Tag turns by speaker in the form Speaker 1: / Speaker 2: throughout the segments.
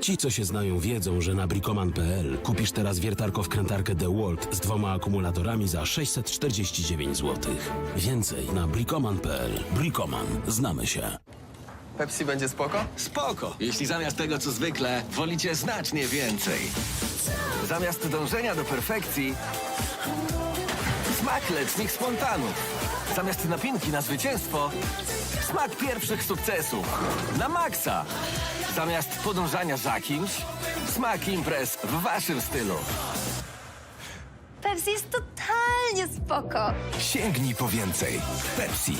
Speaker 1: Ci, co się znają, wiedzą, że na bricoman.pl kupisz teraz wiertarko-wkrętarkę DeWalt z dwoma akumulatorami za 649 zł. Więcej na bricoman.pl. Bricoman. Znamy się.
Speaker 2: Pepsi będzie spoko?
Speaker 3: Spoko, jeśli zamiast tego co zwykle wolicie znacznie więcej. Zamiast dążenia do perfekcji, smak letnich spontanów. Zamiast napinki na zwycięstwo, smak pierwszych sukcesów. Na maksa. Zamiast podążania za kimś, smak imprez w waszym stylu.
Speaker 4: Pepsi jest totalnie spoko.
Speaker 3: Sięgnij po więcej. Pepsi.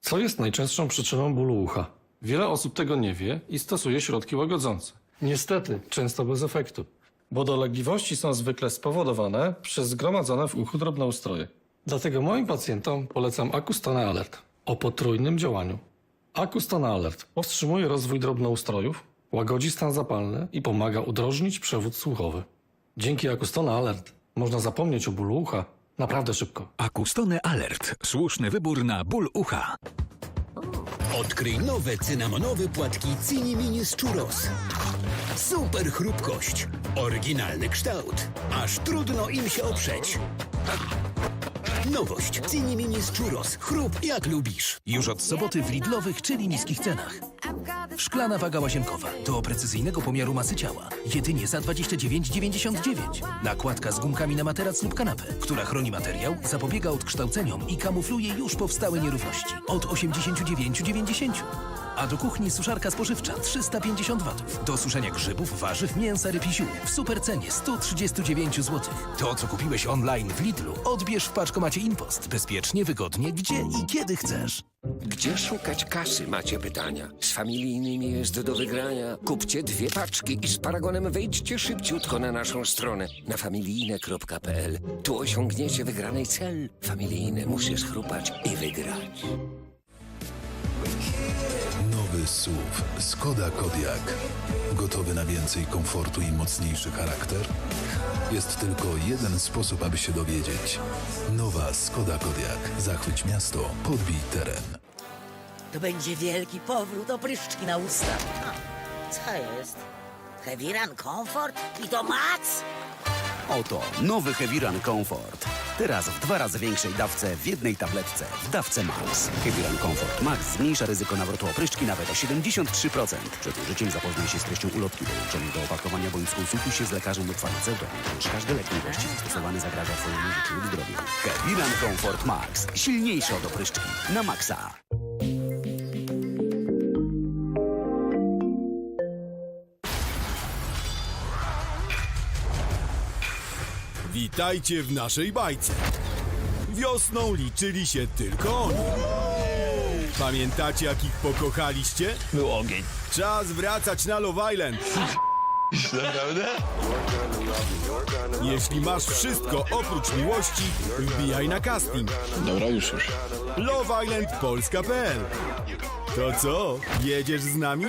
Speaker 5: Co jest najczęstszą przyczyną bólu ucha? Wiele osób tego nie wie i stosuje środki łagodzące. Niestety, często bez efektu, bo dolegliwości są zwykle spowodowane przez zgromadzone w uchu drobnoustroje. Dlatego moim pacjentom polecam Acustone Alert o potrójnym działaniu. Acustone Alert powstrzymuje rozwój drobnoustrojów, łagodzi stan zapalny i pomaga udrożnić przewód słuchowy. Dzięki Acustone Alert można zapomnieć o bólu ucha naprawdę szybko.
Speaker 6: Akustone Alert. Słuszny wybór na ból ucha.
Speaker 7: Odkryj nowe cynamonowe płatki Cini Mini z Churros. Super chrupkość, oryginalny kształt, aż trudno im się oprzeć. Nowość Cini Mini z Churros. Chrup jak lubisz.
Speaker 8: Już od soboty w Lidlowych, czyli niskich cenach. Szklana waga łazienkowa do precyzyjnego pomiaru masy ciała. Jedynie za 29,99. Nakładka z gumkami na materac lub kanapę, która chroni materiał, zapobiega odkształceniom i kamufluje już powstałe nierówności. Od 89,90. A do kuchni suszarka spożywcza 350 W. Do suszenia grzybów, warzyw, mięsa, ryb i ziół. W supercenie 139 zł. To, co kupiłeś online w Lidlu, odbierz w paczkomacie InPost. Bezpiecznie, wygodnie, gdzie i kiedy chcesz.
Speaker 9: Gdzie szukać kasy, macie pytania? Z familijnymi jest do wygrania. Kupcie dwie paczki i z paragonem wejdźcie szybciutko na naszą stronę na familijne.pl. Tu osiągniecie wygranej cel. Familijne musi schrupać i wygrać.
Speaker 10: Nowy SUV Skoda Kodiaq. Gotowy na więcej komfortu i mocniejszy charakter? Jest tylko jeden sposób, aby się dowiedzieć. Nowa Skoda Kodiaq. Zachwyć miasto, podbij teren.
Speaker 11: To będzie wielki powrót opryszczki na usta. Co jest? Heavy Run Comfort? I to max?
Speaker 8: Oto nowy Heavy Run Comfort. Teraz w dwa razy większej dawce w jednej tabletce w dawce Max. Heavy Run Comfort Max zmniejsza ryzyko nawrotu opryszczki nawet o 73%. Przed użyciem zapoznaj się z treścią ulotki dołączonej do opakowania bądź skonsultuj się z lekarzem lub farmaceutą, gdyż każdy lek niewłaściwie stosowany zagraża Twojemu życiu lub zdrowiu. Heavy Run Comfort Max. Silniejszy od opryszczki. Na maksa.
Speaker 7: Witajcie w naszej bajce. Wiosną liczyli się tylko oni. Pamiętacie, jak ich pokochaliście?
Speaker 3: Był ogień.
Speaker 7: Czas wracać na Love Island. Jeśli masz wszystko oprócz miłości, wbijaj na casting.
Speaker 5: Dobra, już już.
Speaker 7: Love Island Polska.pl To co, jedziesz z nami?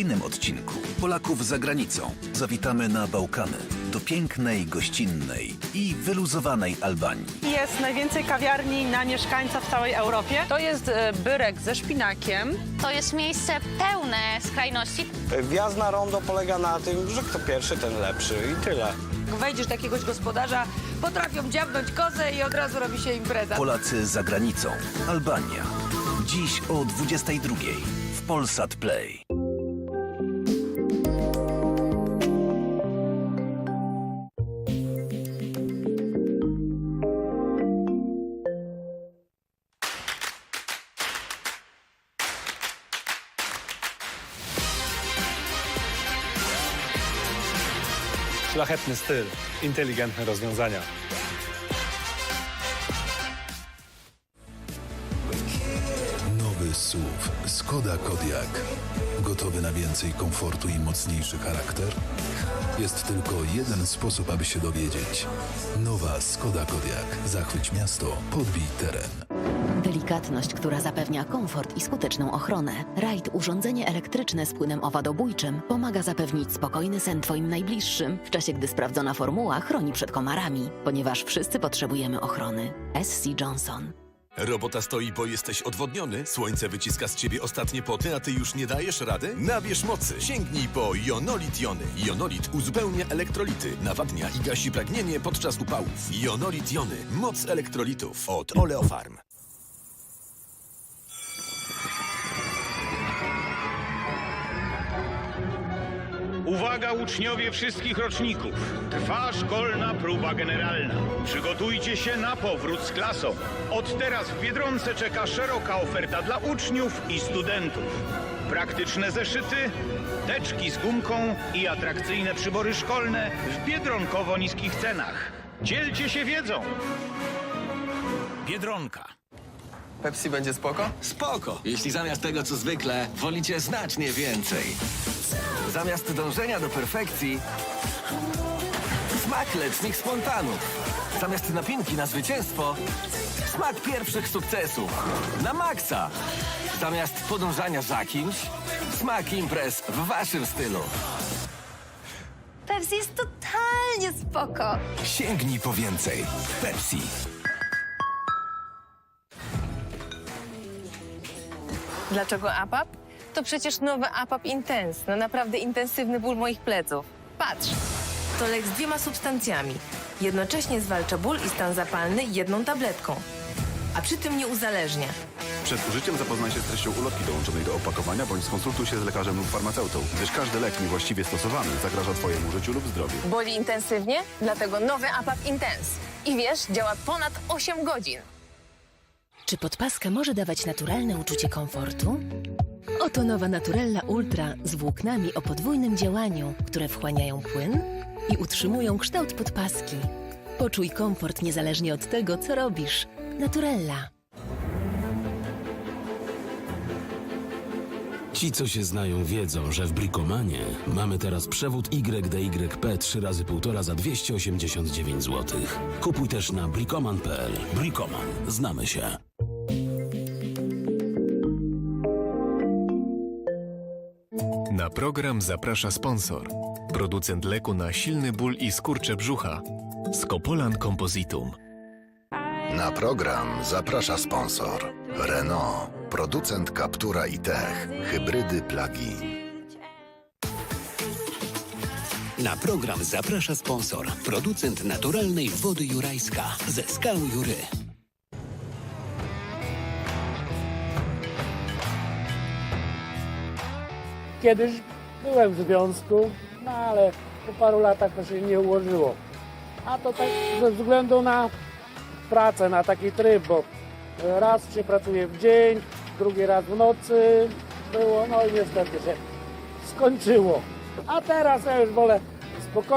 Speaker 6: Kolejnym odcinku Polaków za granicą zawitamy na Bałkany do pięknej, gościnnej i wyluzowanej Albanii.
Speaker 4: Jest najwięcej kawiarni na mieszkańca w całej Europie. To jest e, byrek ze szpinakiem.
Speaker 11: To jest miejsce pełne skrajności.
Speaker 2: Wjazd na rondo polega na tym, że kto pierwszy, ten lepszy i tyle.
Speaker 4: Wejdziesz do jakiegoś gospodarza, potrafią dziabnąć kozę i od razu robi się impreza.
Speaker 6: Polacy za granicą. Albania. Dziś o 22 w Polsat Play.
Speaker 5: Szlachetny styl, inteligentne rozwiązania.
Speaker 10: Nowy SUV Skoda Kodiaq. Gotowy na więcej komfortu i mocniejszy charakter? Jest tylko jeden sposób, aby się dowiedzieć. Nowa Skoda Kodiaq. Zachwyć miasto, podbij teren.
Speaker 12: Delikatność, która zapewnia komfort i skuteczną ochronę. Ride urządzenie elektryczne z płynem owadobójczym pomaga zapewnić spokojny sen Twoim najbliższym, w czasie gdy sprawdzona formuła chroni przed komarami, ponieważ wszyscy potrzebujemy ochrony. SC Johnson.
Speaker 13: Robota stoi, bo jesteś odwodniony? Słońce wyciska z ciebie ostatnie poty, a ty już nie dajesz rady? Nabierz mocy! Sięgnij po Jonolit Jony. Jonolit uzupełnia elektrolity, nawadnia i gasi pragnienie podczas upałów. Jonolit Jony. Moc elektrolitów od Oleofarm.
Speaker 14: Uwaga uczniowie wszystkich roczników. Trwa szkolna próba generalna. Przygotujcie się na powrót z klasą. Od teraz w Biedronce czeka szeroka oferta dla uczniów i studentów. Praktyczne zeszyty, teczki z gumką i atrakcyjne przybory szkolne w biedronkowo niskich cenach. Dzielcie się wiedzą. Biedronka.
Speaker 3: Pepsi będzie spoko? Spoko, jeśli zamiast tego co zwykle wolicie znacznie więcej. Zamiast dążenia do perfekcji, smak letnich spontanów. Zamiast napinki na zwycięstwo, smak pierwszych sukcesów. Na maksa! Zamiast podążania za kimś, smak imprez w waszym stylu.
Speaker 15: Pepsi jest totalnie spoko.
Speaker 13: Sięgnij po więcej. Pepsi.
Speaker 15: Dlaczego APAP? To przecież nowy APAP Intense na naprawdę intensywny ból moich pleców. Patrz! To lek z dwiema substancjami. Jednocześnie zwalcza ból i stan zapalny jedną tabletką. A przy tym nie uzależnia.
Speaker 16: Przed użyciem zapoznaj się z treścią ulotki dołączonej do opakowania bądź skonsultuj się z lekarzem lub farmaceutą, gdyż każdy lek niewłaściwie stosowany zagraża Twojemu życiu lub zdrowiu.
Speaker 15: Boli intensywnie? Dlatego nowy APAP Intense. I wiesz, działa ponad 8 godzin.
Speaker 12: Czy podpaska może dawać naturalne uczucie komfortu? Oto nowa Naturella Ultra z włóknami o podwójnym działaniu, które wchłaniają płyn i utrzymują kształt podpaski. Poczuj komfort niezależnie od tego, co robisz. Naturella.
Speaker 1: Ci, co się znają, wiedzą, że w Bricomanie mamy teraz przewód YDYP 3 razy 1,5 za 289 zł. Kupuj też na bricoman.pl. Bricoman. Znamy się.
Speaker 17: Na program zaprasza sponsor. Producent leku na silny ból i skurcze brzucha. Skopolan Compositum.
Speaker 10: Na program zaprasza sponsor Renault, producent Captura i Tech, hybrydy plug-in.
Speaker 7: Na program zaprasza sponsor, producent naturalnej wody jurajska ze skał Jury.
Speaker 18: Kiedyś byłem w związku, no ale po paru latach to się nie ułożyło. A to tak ze względu na pracę, na taki tryb, bo raz się pracuje w dzień, drugi raz w nocy było, no i niestety się skończyło. A teraz ja już wolę